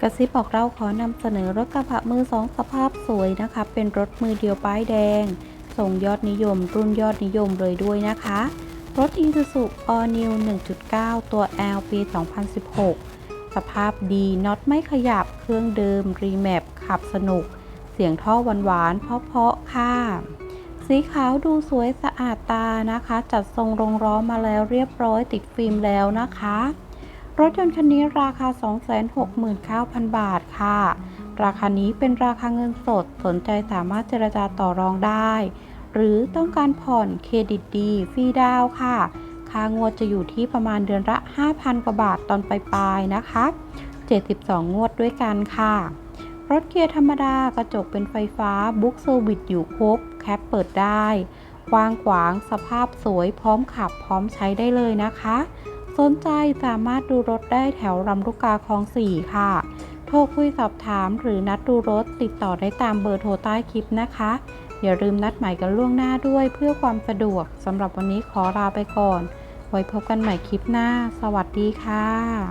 กระซิบบอกเราขอนำเสนอรถกระบะมือสองสภาพสวยนะคะ เป็นรถมือเดียวป้ายแดง ส่งยอดนิยม รุ่นยอดนิยมเลยด้วยนะคะ รถ Isuzu All New 1.9 ตัว L ปี 2016 สภาพดีน็อตไม่ขยับเครื่องเดิม รีแมปขับสนุก เสียงท่อหวานๆเพาะๆค่ะ สีขาวดูสวยสะอาดตานะคะ จัดทรงรองล้อมาแล้วเรียบร้อยติดฟิล์มแล้วนะคะ รถยนต์คันนี้ราคา 269,000 บาทค่ะ ราคานี้เป็นราคาเงินสด สนใจสามารถเจรจาต่อรองได้ หรือต้องการผ่อนเครดิตดีฟรีดาวน์ค่ะ ค่างวดจะอยู่ที่ประมาณเดือนละ 5,000 กว่าบาทตอนปลายๆนะคะ 72 งวดด้วยกันค่ะ รถเกียร์ธรรมดากระจกเป็นไฟฟ้าบุ๊กเซอร์วิสอยู่ครบ แคปเปิดได้กว้างขวางสภาพสวยพร้อมขับพร้อมใช้ได้เลยนะคะ สนใจสามารถดูรถได้แถวลำลูกกาคลอง 4 ค่ะ โทรคุยสอบถามหรือนัดดูรถติดต่อได้ตามเบอร์โทรใต้คลิปนะคะ อย่าลืมนัดหมายกันล่วงหน้าด้วยเพื่อความสะดวกสำหรับวันนี้ขอลาไปก่อน ไว้พบกันใหม่คลิปหน้า สวัสดีค่ะ